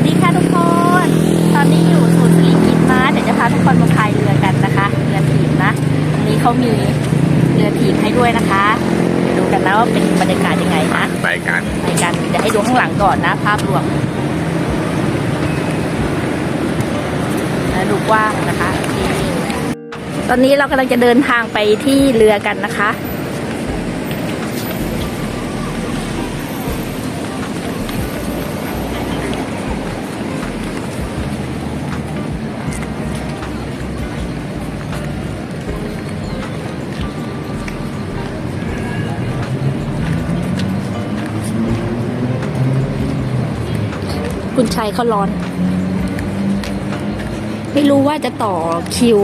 วัสดีค่ะทุกคน ตอนนี้อยู่ศูนย์สิริกินมาเดี๋ยวจะพาทุกคนมาพายเรือกันนะคะ เรือถีบนะตรงนี้เขามีเรือถีบให้ด้วยนะคะเดี๋ยวดูกันนะว่าเป็นบรรยากาศยังไงนะไปกันในการเดี๋ยวให้ดูข้างหลังก่อนนะ ภาพรวมแล้วดูกว้างนะคะโอเคตอนนี้เรากำลังจะเดินทางไปที่เรือกันนะคะ คุณชัยเขาร้อน ไม่รู้ว่าจะต่อคิว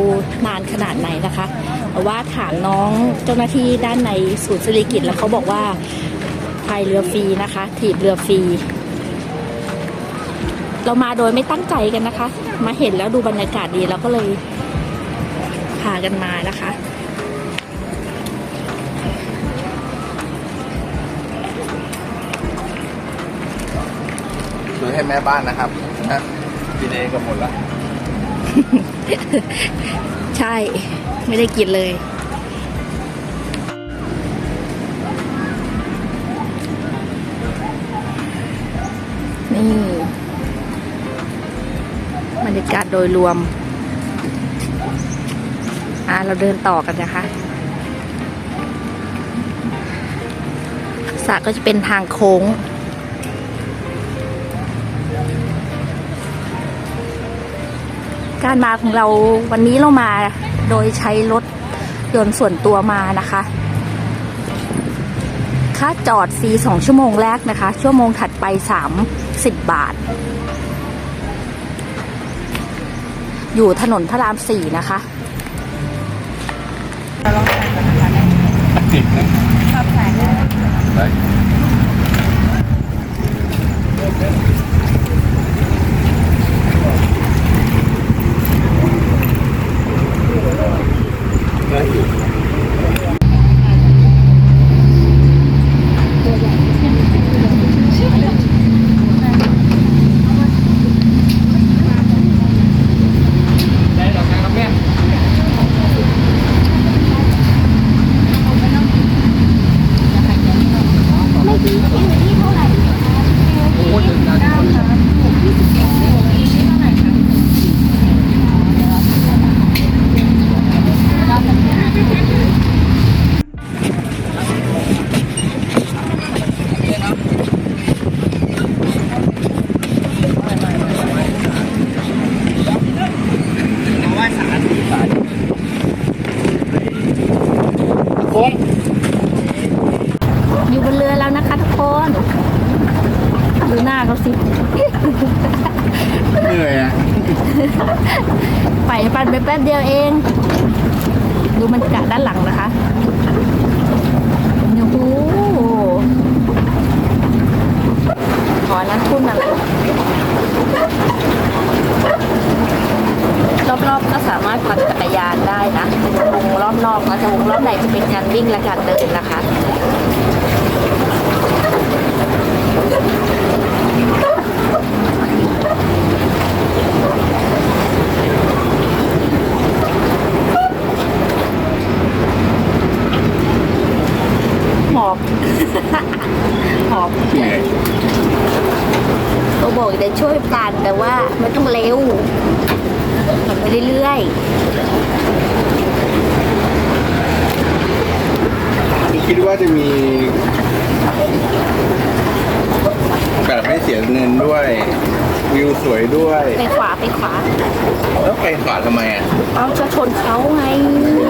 นานขนาดไหนนะคะแต่ว่าถามน้องเจ้าหน้าที่ด้านในศูนย์สิริกิตแล้วเขาบอกว่าพายเรือฟรีนะคะ ถีบเรือฟรี เรามาโดยไม่ตั้งใจกันนะคะ มาเห็นแล้วดูบรรยากาศดีเราก็เลยพากันมานะคะ ให้แม่บ้านนะครับนะกินเองก็หมดละใช่ไม่ได้กินเลยนี่บรรยากาศโดยรวม อ่าเราเดินต่อกันนะคะสระก็จะเป็นทางโค้ง การมาของเราวันนี้เรามาโดยใช้รถยนต์ส่วนตัวมานะคะค่าจอดฟรีสองชั่วโมงแรกนะคะ ชั่วโมงถัดไปสามสิบบาท อยู่ถนนพระรามสี่นะคะ ติดนะไป โค้ง อยู่บนเรือแล้วนะคะทุกคน ดูหน้าเขาสิ เหนื่อยอะ ไปปั่นไปแป๊บเดียวเอง ดูบรรยากาศด้านหลังนะคะโอ้โหขอนั้นพูดมาเลยรอบๆ ก็สามารถปั่นจักรยานได้นะวงรอบนอกนะแต่วงรอบในจะเป็นการวิ่งและการเดินนะคะหอบหอบเหนื่อยเขาบอกจะช่วยกันแต่ว่าไม่ต้องเร็ว มันไปเรื่อยคิดว่าจะมีแบบไม่เสียเงินด้วย วิวสวยด้วย ๆ ไปขวาไปขวา แล้วไปขวาทำไมอะเอาจะชนเขาไง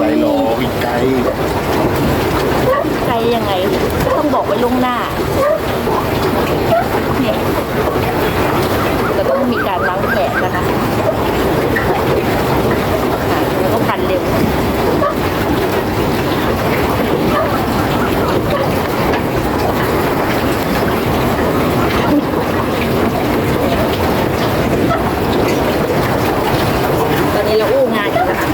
ไรรอวิไกลไกลยังไง ต้องบอกไว้ล่วงหน้าเนี่ยแต่ต้องมีการวางแผนนะคะค่ะ แล้วก็พันเร็วตอนนี้เราอู้งานอยู่นะคะ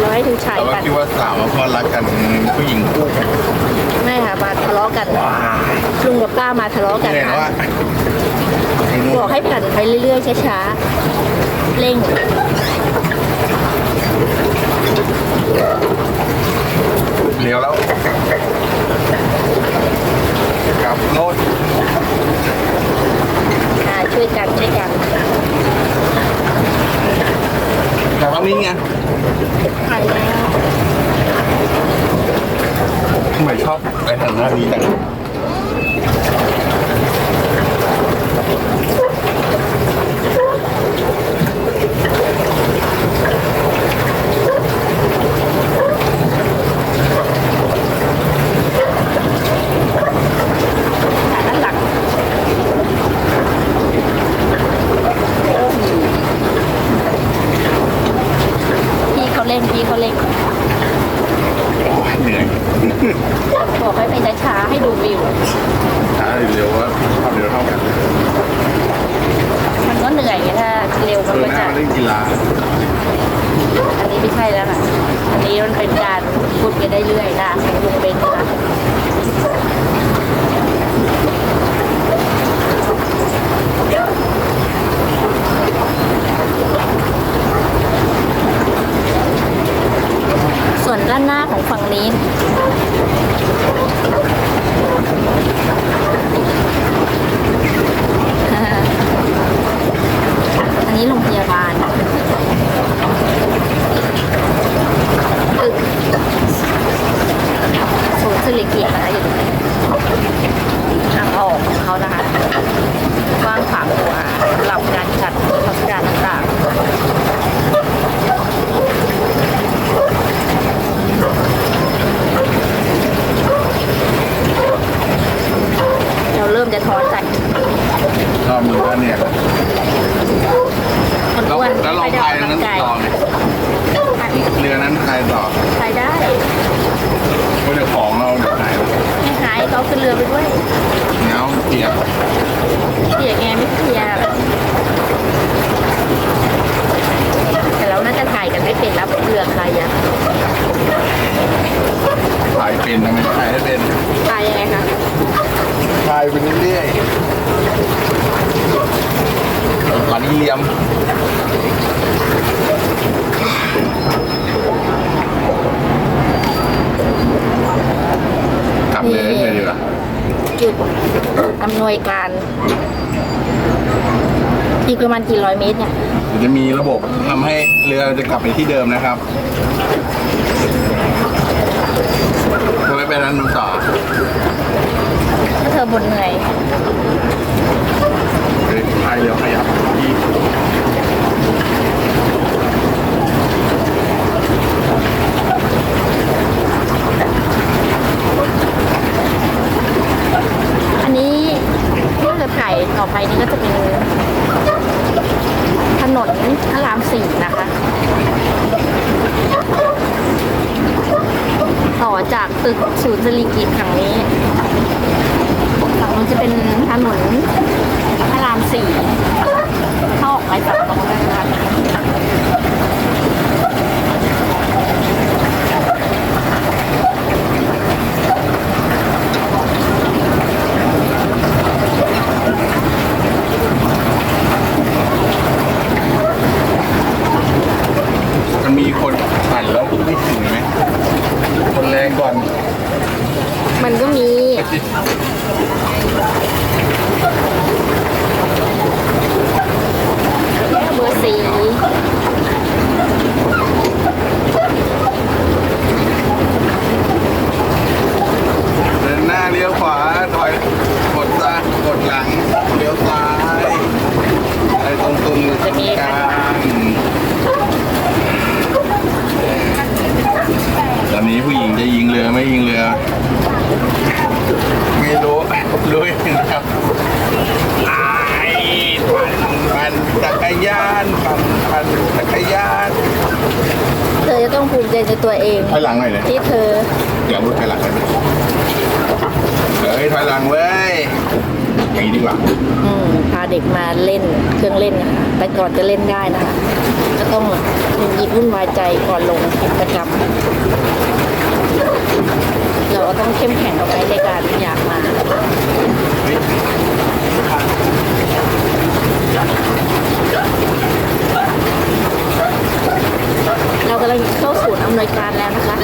เราให้ดูชายแต่ว่ากันคิดว่าสาวมาพอรักกันผู้หญิงคู่กันไม่ค่ะมาทะเลาะกันลุงกับป้าล้อกันเหนื่อยนะแล้วคะอะไอ้นู่น บอกให้ปั่นไปเรื่อยๆช้าๆเร่งเลี้ยวแล้วกลับโน้ตอ่าช่วยกันช่วยกันกลับตรงนี้ไงไปแล้วทำไมชอบไปทางหน้านี้จังขาด้านหลังพี่เขาเล่นพี่เขาเล่น โอ้ยเหนื่อย บอกให้ไปช้าๆให้ดูวิว ช้าหรือเร็วว่าความเร็วเท่ากัน มันก็เหนื่อยไงถ้าเร็วมัน คือ ก็ หน้า จะ มันเล่นกีฬา อันนี้ไม่ใช่แล้วค่ะ อันนี้มันเป็นการพูดไปได้เรื่อยนะของลุงเบนนะส่วนด้านหน้า ของฝั่งนี้อันนี้โรงพยาบาลตึกศูนย์สิริกิติ์นะคะอยู่ตรงนี้ทางออกของเขานะคะกว้างขวางตัวสำหรับการจัดนิทศกาต่างๆ ราเริ่มจะท้อใจรอบมือแล้วเนี่ยคนแล้วอ้วนแล้วลองไม่ได้พาอยอกนั้นกำลังกายต่อไงเรือนั้นพายต่อไปได้ก็เดี๋ยวของเราเดี๋ยวหายแล้วไม่หายเขาขึ้นเรือไปด้วยเนี้ยเปียกเสียไงไม่เคลียร์แต่เราน่าจะถ่ายกันไม่เป็นแล้วเรือใครอะ พายเป็นทำไมพายได้เป็นถ่ายยังไงคะพายไปเรื่อยๆหลังเลียมกลับเลยเลยดีกว่าจุดอำนวยการอีกประมาณกี่ร้อยเมตรเนี่ยเดี๋ยวจะมีระบบทำให้เรือจะกลับไปที่เดิมนะครับ เธอไมไปนั้นมันต่อถ้าเธอบ่นเหนื่อยเฮ้ยพายเรือขยับที่อันนี้ที่เราจะถ่ายต่อไปนี้ก็จะเป็นถนนพระรามสี่นะคะ ต่อจากตึกศูนย์สิริกิติ์ฝั่งนี้ฝั่งนู้นจะเป็นถนนพระรามสี่เข้าออกไปฝั่งตรงนั้นนะคะ มันมีคนปั่นแล้วไม่ถึงไหมคนแรงก่อน มันก็มี เบอร์สี่ เดินหน้าเลี้ยวขวาถอยกดซ้ายกดหลัง เลี้ยวซ้ายไอ้ตรงตรงๆจะมีกลางตอนนี้ผู้หญิงจะยิงเรือไม่ยิงเรือไม่รู้รู้อย่างเดียวไอ้ปั่นปั่นจักรยานปั่นปั่นจักรยานเธอจะต้องภูมิใจในตัวเองถอยหลังหน่อยเลยที่เธออย่ามุดถอยหลังเลยเฮ้ยถอยหลังเว้ย อย่างนี้ดีกว่าอืมพาเด็กมาเล่นเครื่องเล่นนะคะแต่ก่อนจะเล่นได้นะคะก็ต้องหงุดหงิดวุ่นวายใจก่อนลงกิจกรรมเราก็ต้องเข้มแข็งเอาไว้ในการอยากมากำลังเข้าศูนย์อำนวยการแล้วนะคะ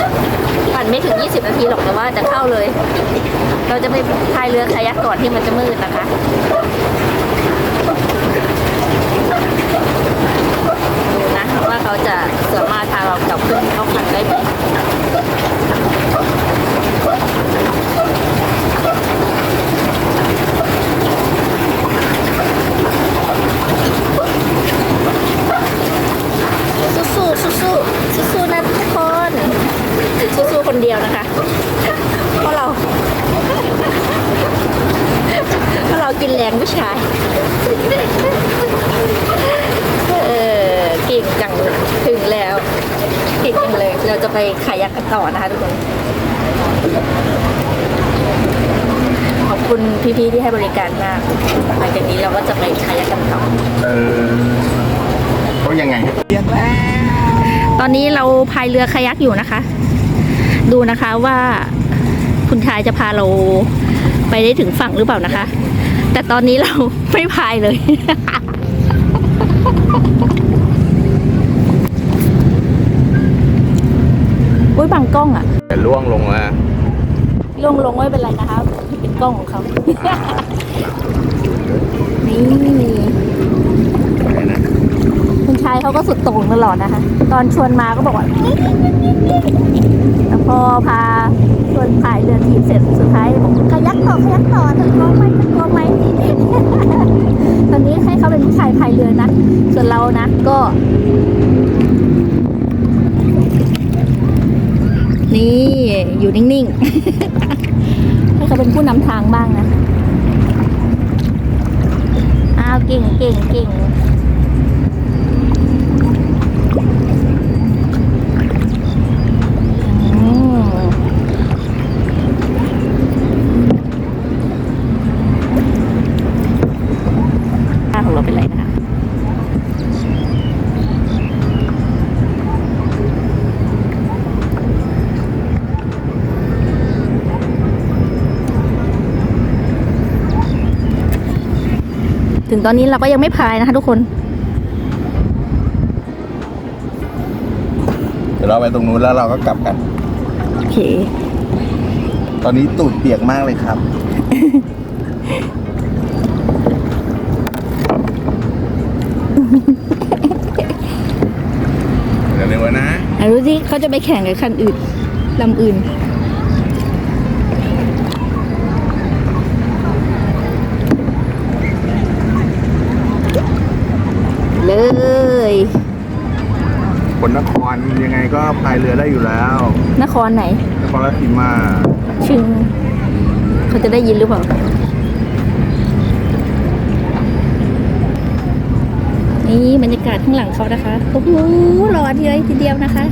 ปั่นไม่ถึง 20 นาทีหรอกแต่ว่าจะเข้าเลย เราจะไปพาย เรือคายักก่อนที่มันจะมืดนะคะดูนะว่าเขาจะสามารถพาเรากลับขึ้นเข้าคันได้ไหมสู้ๆสู้ๆสู้ๆนะทุกคนสู้ๆคนเดียวนะคะ เพราะเรา เพราะเรากิน แรงผู้ชาย เออเก่งจังเลยถึงแล้วเก่งจังเลย เราจะไปขายักกันต่อนะคะทุกคน ขอบคุณพี่ๆที่ให้บริการมากหลังจากนี้เราก็จะไปขายักกันต่อ เออเขายังไงตอนนี้เราพายเรือคายักอยู่นะคะ ดูนะคะว่าคุณชายจะพาเราไปได้ถึงฝั่งหรือเปล่านะคะ แต่ตอนนี้เราไม่พายเลย อุ้ยบังกล้องอะแต่ล่วงลงมาลงลงไม่เป็นไรนะคะ เป็นกล้องของเขา นี่ อะไรนะ คุณชายเขาก็สุดโต่งตลอดนะคะ ตอนชวนมาก็บอกว่าแต่พอพาชวนพายเรือทีบเสร็จสุดท้ายบอกขยักต่อขยักต่อถึงกลัวไหมถึงกลัวไหมตอนนี้ให้เขาเป็นผู้ชายพายเรือนะ ส่วนเรานะก็ นี่อยู่นิ่งๆ ให้เขาเป็นผู้นำทางบ้างนะอ้าวเก่งเก่งเก่ง อืมหน้าของเราเป็นไรนะคะ ถึงตอนนี้เราก็ยังไม่พายนะคะทุกคน เดี๋ยวเราไปตรงนู้นแล้วเราก็กลับกัน โอเค ตอนนี้ตูดเปียกมากเลยครับ เดี๋ยวเร็วๆนะ อะรู้ที่เขาจะไปแข่งกับคันอื่นลำอื่น เลย คนนครยังไงก็พายเรือได้อยู่แล้ว นครไหน นครราชสีมา ชึง เขาจะได้ยินหรือเปล่า นี่บรรยากาศข้างหลังเขานะคะ โอ้โหรอทีไรทีเดียวนะคะ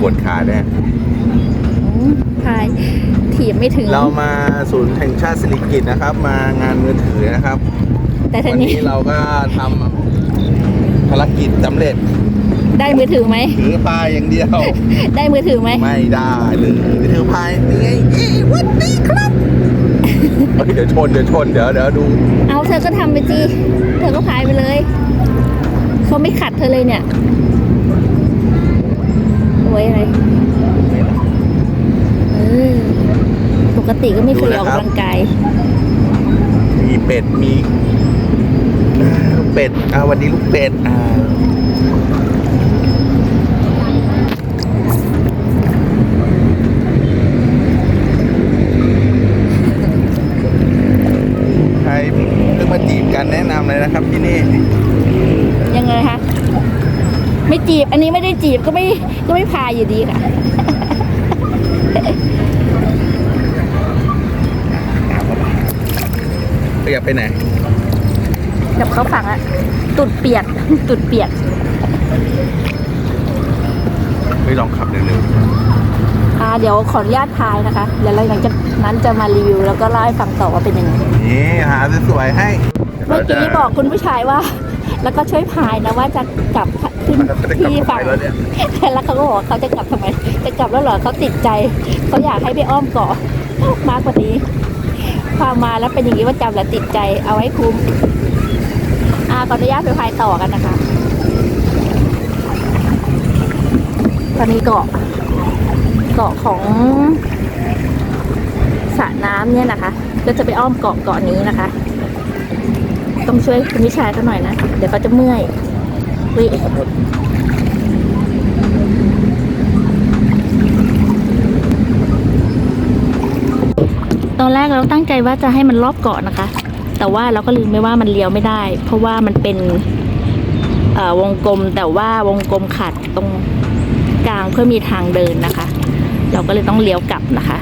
ปวดขาแน่อืมพายถีบไม่ถึง เรามาศูนย์แห่งชาติสิริกิติ์นะครับ มางานมือถือนะครับ แต่ทีวันนี้นี้เราก็ทำ ภารกิจสำเร็จ ได้มือถือไหม ถือพายอย่างเดียว ได้มือถือไหม ไม่ได้เลยถือพายนี่ไงเอ้ยหวัดดีครับเฮ้ยเดี๋ยวชนเดี๋ยวชนเดี๋ยวเดี๋ยวดู เอาเธอก็ทำไปจีเธอก็พายไปเลย เขาไม่ขัดเธอเลยเนี่ยเอาไว้อะไรเออปกติก็ไม่เคยออกกำลังกาย มีเป็ดมีอ่าลูก เป็ดอ่าวันนี้ลูกเป็ดอ่าใครเพิ่งมาจีบกันแนะนำเลยนะครับที่นี่ยังไงคะไม่จีบอันนี้ไม่ได้จีบก็ไม่ก็ไม่พายอยู่ดีค่ะ ขยับไปไหน กับเขาฝั่งอะตุดเปียก ตุดเปียก ไม่ลองขับเร็วอ่าเดี๋ยวขออนุญาตพายนะคะ เดี๋ยวเราหลังจากนั้นจะมารีวิว แล้วก็เล่าให้ฟังต่อว่าเป็นยังไง ๆนี่หาสวยๆให้เมื่อกี้บอกคุณผู้ชายว่า แล้วก็ช่วยพายนะว่าจะกลับขึ้นมันก็จะกลับที่ไปฝั่งแล้วเนี่ยแล้วเขาก็บอกว่าเขาจะกลับทำไม จะกลับแล้วเหรอเขาติดใจ เขาอยากให้ไปอ้อมเกาะมากกว่านี้พามาแล้วเป็นอย่างนี้ว่าจำแล้วติดใจ เอาให้คุ้มอ่า ขออนุญาตไปพายต่อกันนะคะ ตอนนี้เกาะ เกาะของสระน้ำเนี่ยนะคะ ก็จะไปอ้อมเกาะเกาะนี้นะคะ ต้องช่วยคุณวิชายเขาหน่อยนะ เดี๋ยวเขาจะเมื่อยวิตอนแรกเราตั้งใจว่าจะให้มันรอบเกาะนะคะ แต่ว่าเราก็ลืมไปว่ามันเลี้ยวไม่ได้ เพราะว่ามันเป็นวงกลมแต่ว่าวงกลมขัดตรงกลางเพื่อมีทางเดินนะคะ เราก็เลยต้องเลี้ยวกลับนะคะ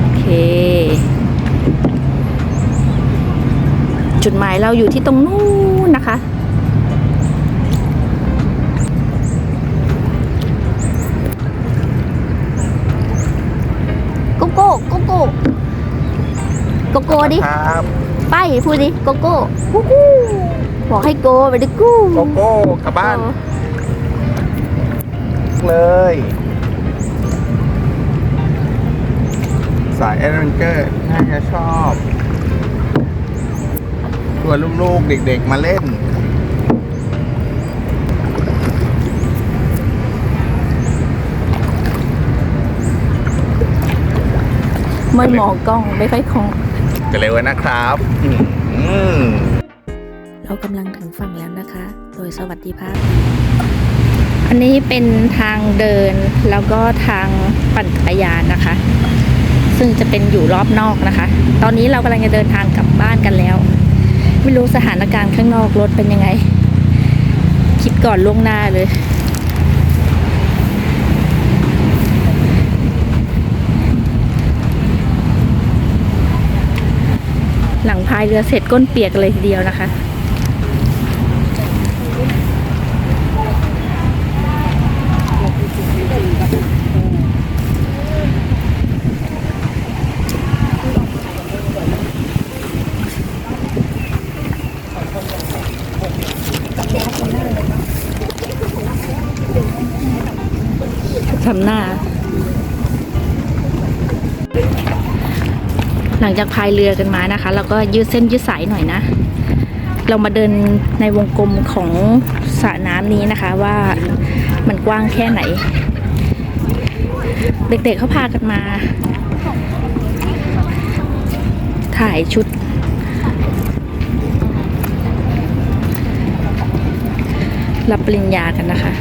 โอเค จุดหมายเราอยู่ที่ตรงนู้นนะคะ โกโก้โกโก้โกโก้ ดิครับไปพูดดิโกโก้กูกูบอกให้โกไปดิกูโกโก้กลับบ้าน เลย สายแอดเวนเจอร์น่าจะชอบชวนลูกๆ เด็กๆมาเล่นไม่มองกล้องไม่ค่อยคล่อง จะเร็วนะครับอืมเรากำลังถึงฝั่งแล้วนะคะ โดยสวัสดิภาพ อันนี้เป็นทางเดินแล้วก็ทางปั่นจักรยานนะคะ ซึ่งจะเป็นอยู่รอบนอกนะคะ ตอนนี้เรากำลังจะเดินทางกลับบ้านกันแล้ว ไม่รู้สถานการณ์ข้างนอกรถเป็นยังไง คิดก่อนล่วงหน้าเลย หลังพายเรือเสร็จก้นเปียกเลยทีเดียวนะคะ จากพายเรือกันมานะคะเราก็ยืดเส้นยืดสายหน่อยนะ เรามาเดินในวงกลมของสระน้ำนี้นะคะว่ามันกว้างแค่ไหน เด็กๆเขาพากันมา ถ่ายชุดรับปริญญากันนะคะ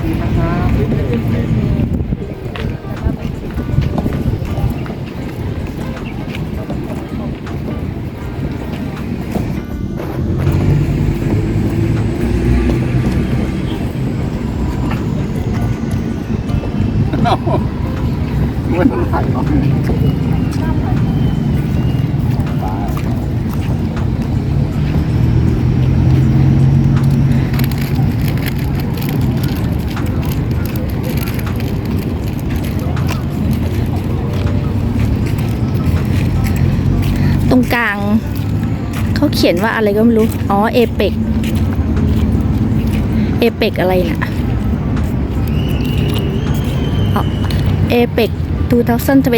ชีนะครับไม่ต้องถ่า เขาเขียนว่าอะไรก็ไม่รู้ อ๋อเอเปกเอเปกอะไรน่ะเอเปก2022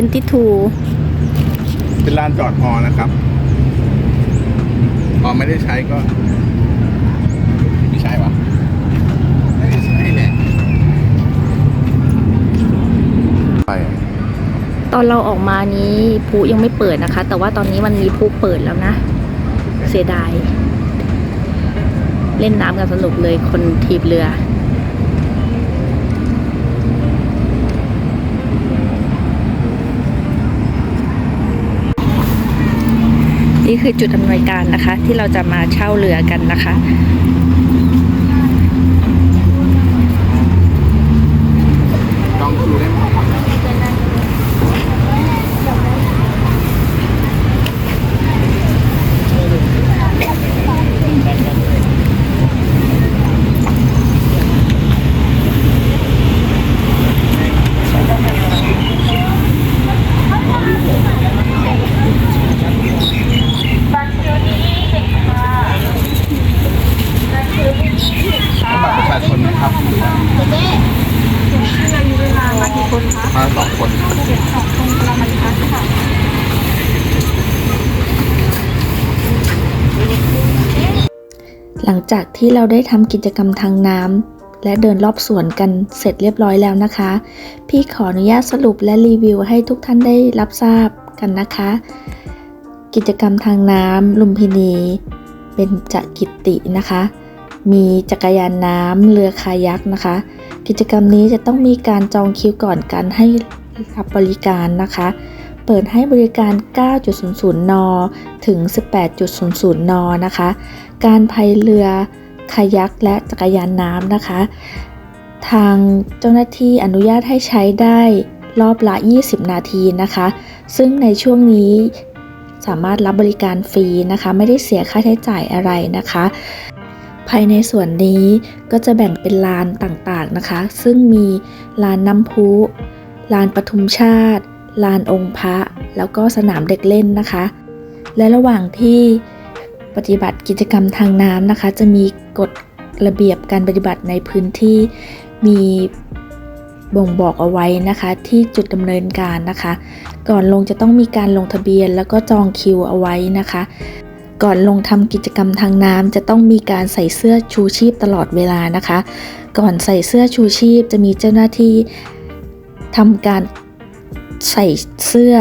เป็นลานจอดพอนะครับพอไม่ได้ใช้ก็ ไม่ใช่วะไม่ได้ใช้แหละไปตอนเราออกมานี้ภูยังไม่เปิดนะคะ แต่ว่าตอนนี้มันมีภูเปิดแล้วนะ เสียดาย เล่นน้ำกันสนุกเลยคนทีบเรือนี่คือจุดอำนวยการนะคะ ที่เราจะมาเช่าเรือกันนะคะ ลองดูได้ไหม ครับ เจ๊เรามีเวลามากี่คนคะ มาสอง คนเจ็ดสองคนเรามาทักค่ะหลังจากที่เราได้ทำกิจกรรมทางน้ำและเดินรอบสวนกันเสร็จเรียบร้อยแล้วนะคะ พี่ขออนุญาตสรุปและรีวิวให้ทุกท่านได้รับทราบกันนะคะ กิจกรรมทางน้ำลุมพินีเป็นจักิตตินะคะ มีจักรยานน้ำเรือคายักนะคะ กิจกรรมนี้จะต้องมีการจองคิวก่อนการให้ รับบริการนะคะ เปิดให้บริการ 9.00 น ถึง 18.00 น นะคะ การพายเรือคายักและจักรยานน้ำนะคะ ทางเจ้าหน้าที่อนุญาตให้ใช้ได้รอบละ 20 นาทีนะคะ ซึ่งในช่วงนี้สามารถรับบริการฟรีนะคะ ไม่ได้เสียค่าใช้จ่ายอะไรนะคะ ภายในส่วนนี้ก็จะแบ่งเป็นลานต่างๆนะคะ ซึ่งมีลานน้ำพุ ลานปทุมชาติ ลานองค์พระ แล้วก็สนามเด็กเล่นนะคะ และระหว่างที่ปฏิบัติกิจกรรมทางน้ำนะคะ จะมีกฎระเบียบการปฏิบัติในพื้นที่มีบ่งบอกเอาไว้นะคะ ที่จุดดำเนินการนะคะ ก่อนลงจะต้องมีการลงทะเบียนแล้วก็จองคิวเอาไว้นะคะ ก่อนลงทำกิจกรรมทางน้ำจะต้องมีการใส่เสื้อชูชีพตลอดเวลานะคะ ก่อนใส่เสื้อชูชีพจะมีเจ้าหน้าที่ ทำการใส่เสื้อ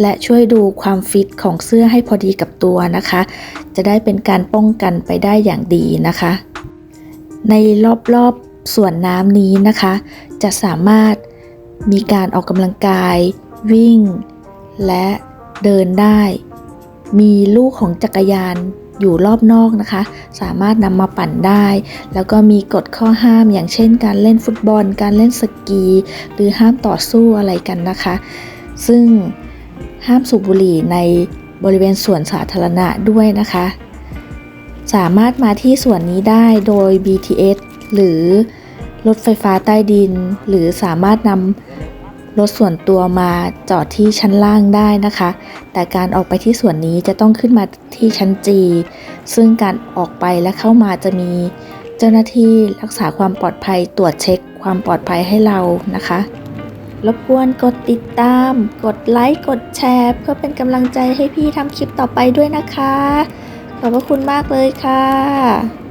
และช่วยดูความฟิตของเสื้อให้พอดีกับตัวนะคะ จะได้เป็นการป้องกันไปได้อย่างดีนะคะ ในรอบๆส่วนน้ำนี้นะคะ จะสามารถมีการออกกำลังกาย วิ่ง และเดินได้ มีลูกของจักรยาน อยู่รอบนอกนะคะ สามารถนำมาปั่นได้ แล้วก็มีกฎข้อห้ามอย่างเช่น การเล่นฟุตบอล การเล่นสกี หรือห้ามต่อสู้อะไรกันนะคะ ซึ่งห้ามสูบบุหรี่ในบริเวณสวนสาธารณะด้วยนะคะ สามารถมาที่ส่วนนี้ได้โดย BTS หรือรถไฟฟ้าใต้ดิน หรือสามารถนำ รถส่วนตัวมาจอดที่ชั้นล่างได้นะคะ แต่การออกไปที่ส่วนนี้จะต้องขึ้นมาที่ชั้น G ซึ่งการออกไปและเข้ามาจะมี เจ้าหน้าที่รักษาความปลอดภัยตรวจเช็คความปลอดภัยให้เรานะคะรบกวนกดติดตาม กดไลค์ กดแชร์ เพื่อเป็นกำลังใจให้พี่ทำคลิปต่อไปด้วยนะคะ ขอบพระคุณมากเลยค่ะ